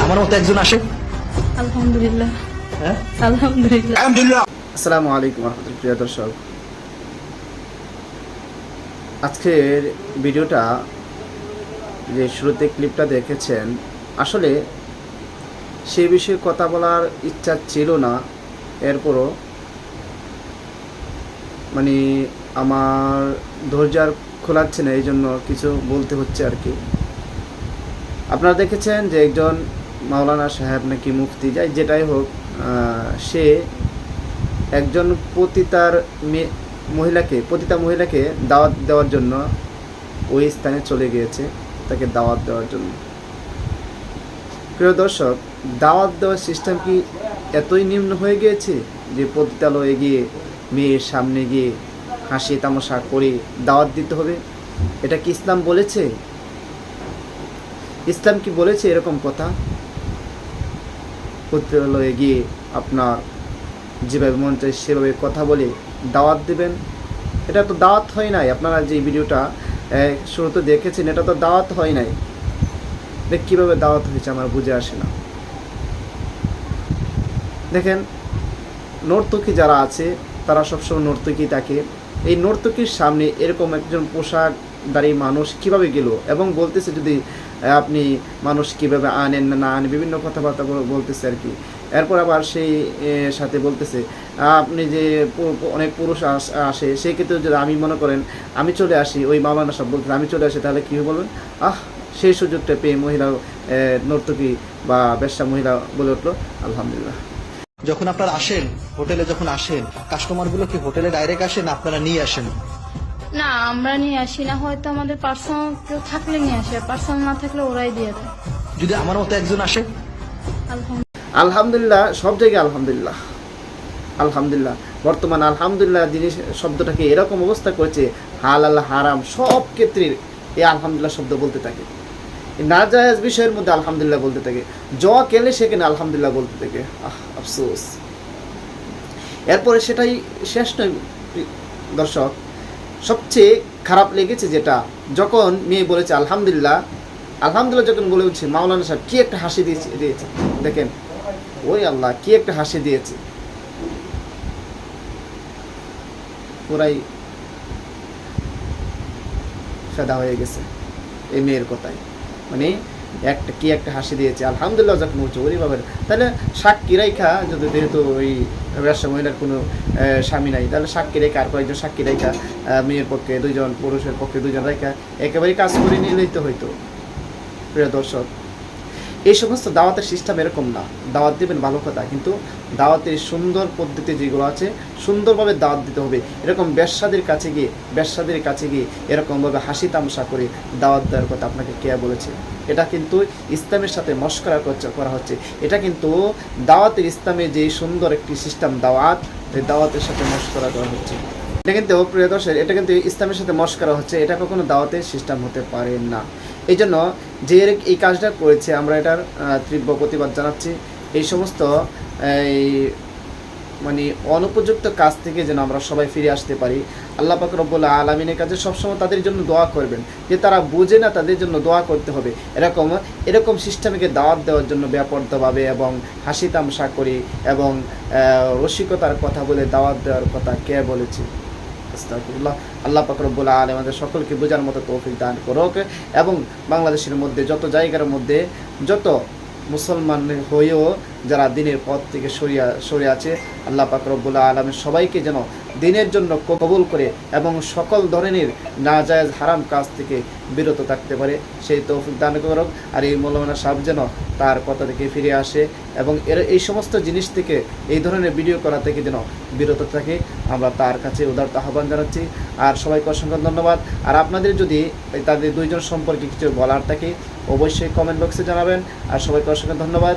আমার মতো একজন আসে? আলহামদুলিল্লাহ। হ্যাঁ? আলহামদুলিল্লাহ। আসসালামু আলাইকুম রহমতুল প্রিয় দর্শক। আজকের ভিডিওটা যে শুরুতে ক্লিপটা দেখেছেন আসলে সেই বিষয়ে কথা বলার ইচ্ছা ছিল না। এরপরও মানে আমার ধৈর্য আর খোলাচ্ছে না এই জন্য কিছু বলতে হচ্ছে আর কি। আপনারা দেখেছেন যে একজন মাওলানা সাহেব নাকি মুফতি যাই যেটাই হোক সে একজন পতিতার মেয়ে, মহিলাকে, পতিতা মহিলাকে দাওয়াত দেওয়ার জন্য ওই স্থানে চলে গিয়েছে, তাকে দাওয়াত দেওয়ার জন্য। প্রিয় দর্শক, দাওয়াত দেওয়ার সিস্টেম কি এতই নিম্ন হয়ে গিয়েছে যে পতিতালয়ে গিয়ে মেয়ের সামনে গিয়ে হাসি তামাশা করে দাওয়াত দিতে হবে? এটা কি ইসলাম বলেছে? ইসলাম কি বলেছে এরকম কথা? পতিতালয়ে গিয়ে আপনার যেভাবে মন চায় সেভাবে কথা বলে দাওয়াত দেবেন। এটা তো দাওয়াত হয় নাই। আপনারা যে ভিডিওটা শুরুতে দেখেছেন, এটা তো দাওয়াত হয় নাই। কীভাবে দাওয়াত হয়েছে আমার বুঝে আসে না। দেখেন, নর্তকী যারা আছে, তারা সবসময় নর্তকী থাকে। এই নর্তকীর সামনে এরকম একজন পোশাকধারী মানুষ কীভাবে গেল? এবং বলতেছে যদি আপনি মানুষ কীভাবে আনেন না আনেন, বিভিন্ন কথাবার্তা বলতেছে আর কি। এরপর আবার সেই সাথে বলতেছে আপনি যে অনেক পুরুষ আস- সেই ক্ষেত্রে যদি আমি মনে করেন, আমি চলে আসি, ওই মাওলানা সব বলতেছে, আমি চলে আসি, তাহলে কী বলবেন আহ, সেই সুযোগটা পেয়ে মহিলা নর্তকী বা ব্যবসা মহিলা বলে উঠল, আলহামদুলিল্লাহ। যখন আপনারা আসেন, হোটেলে যখন আসেন কাস্টমারগুলো কি হোটেলে ডাইরেক্ট আসেন আপনারা নিয়ে আসেন? না আমরা নিয়ে আসি না হয়তো আমাদের পার্সোনাল কেউ থাকলে নিয়ে আসে পার্সোনাল না থাকলে ওরাই দিয়ে দেয়। যদি আমার মতো একজন আসে? আলহামদুলিল্লাহ। সব জায়গায় আলহামদুলিল্লাহ। আলহামদুলিল্লাহ বর্তমান আলহামদুলিল্লাহ জিনিস শব্দটাকে এরকম অবস্থা করেছে হালাল হারাম সব ক্ষেত্রে এই আলহামদুলিল্লাহ শব্দ বলতে থাকে। এই নাজায়েজ বিষয়ের মধ্যে আলহামদুলিল্লাহ বলতে থাকে। জ কেলে সেখানে আলহামদুলিল্লাহ বলতে থাকে। আহ আফসোস। এরপরে সেটাই শেষ নয় দর্শক। সবচেয়ে খারাপ লেগেছে যেটা, যখন মেয়ে বলেছে, আলহামদুলিল্লাহ আলহামদুলিল্লাহ যখন বলে উঠছে, মাওলানা সাহেব, কি একটা হাসি দিয়েছে দিয়েছে? দেখেন, ওই আল্লাহ, কি একটা হাসি দিয়েছে। পুরাই ফেদা হয়ে গেছে এই মেয়ের কথায়। মানে একটা কি একটা হাসি দিয়েছে, আলহামদুলিল্লাহ যখন মরছে ওরে বাবার তাহলে সাক্ষী রেখা যদি যেহেতু ওই ব্যবসা মহিলার কোনো স্বামী নাই, তাহলে সাক্ষী রেখা আর কয়েকজন সাক্ষী রেখা মেয়ের পক্ষে দুইজন, পুরুষের পক্ষে দুইজন রেখা একেবারেই কাজ করে নিলেই তো হইতো। প্রিয় দর্শক এই সমস্ত দাওয়াতের সিস্টেম এরকম না। দাওয়াত দিবেন ভালো কথা, কিন্তু দাওয়াতের সুন্দর পদ্ধতি যেগুলো আছে, সুন্দরভাবে দাওয়াত দিতে হবে। এরকম ব্যবসাদের কাছে গিয়ে, ব্যবসাদের কাছে গিয়ে এরকমভাবে হাসি তামসা করে দাওয়াত দেওয়ার কথা আপনাকে কে বলেছে? এটা কিন্তু ইসলামের সাথে মস্করা করা হচ্ছে। এটা কিন্তু দাওয়াতের ইসলামের যে সুন্দর একটি সিস্টেম দাওয়াত দাওয়াতের সাথে মস্করা করা হচ্ছে। এটা কিন্তু, প্রিয় দর্শক, এটা কিন্তু ইসলামের সাথে মস্করা হচ্ছে। এটা কখনো দাওয়াতের সিস্টেম হতে পারে না। এই জন্য যে এই কাজটা করেছে, আমরা এটার তীব্র প্রতিবাদ জানাচ্ছি। এই সমস্ত, এই মানে অনুপযুক্ত কাজ থেকে যেন আমরা সবাই ফিরে আসতে পারি। আল্লাহ পাক রব্বুল আলমিনের কাছে সবসময় তাদের জন্য দোয়া করবেন, যে তারা বুঝে না তাদের জন্য দোয়া করতে হবে। এরকম এরকম সিস্টেমকে দাওয়াত দেওয়ার জন্য ব্যাপারভাবে এবং হাসি তামসা করি এবং রসিকতার কথা বলে দাওয়াত দেওয়ার কথা কে বলেছে? আস্তাগফিরুল্লাহ। আল্লাহ পাক রব্বুল আলামিন আমাদের সকলকে বোঝার মতো তৌফিক দান করুক এবং বাংলাদেশের মধ্যে, যত জায়গার মধ্যে, যত মুসলমান হয়েও যারা দিনের পথ থেকে সরিয়া, সরে আছে, আল্লাহ পাক রব্বুল আলমের সবাইকে যেন দিনের জন্য কবুল করে এবং সকল ধরনের নাজায়েজ হারাম কাজ থেকে বিরত থাকতে পারে। সেই তৌফিক দান করুক, আর এই মৌলানা সাহেব যেন তার কথা থেকে ফিরে আসে এবং এর এই সমস্ত জিনিস থেকে, এই ধরনের ভিডিও করা থেকে যেন বিরত থাকে। আমরা তার কাছে উদারত আহ্বান জানাচ্ছি। আর সবাইকে অসংখ্য ধন্যবাদ। আর আপনাদের যদি তাদের দুইজন সম্পর্কে কিছু বলার থাকে, অবশ্যই কমেন্ট বক্সে জানাবেন। আর সবাইকে অসংখ্য ধন্যবাদ।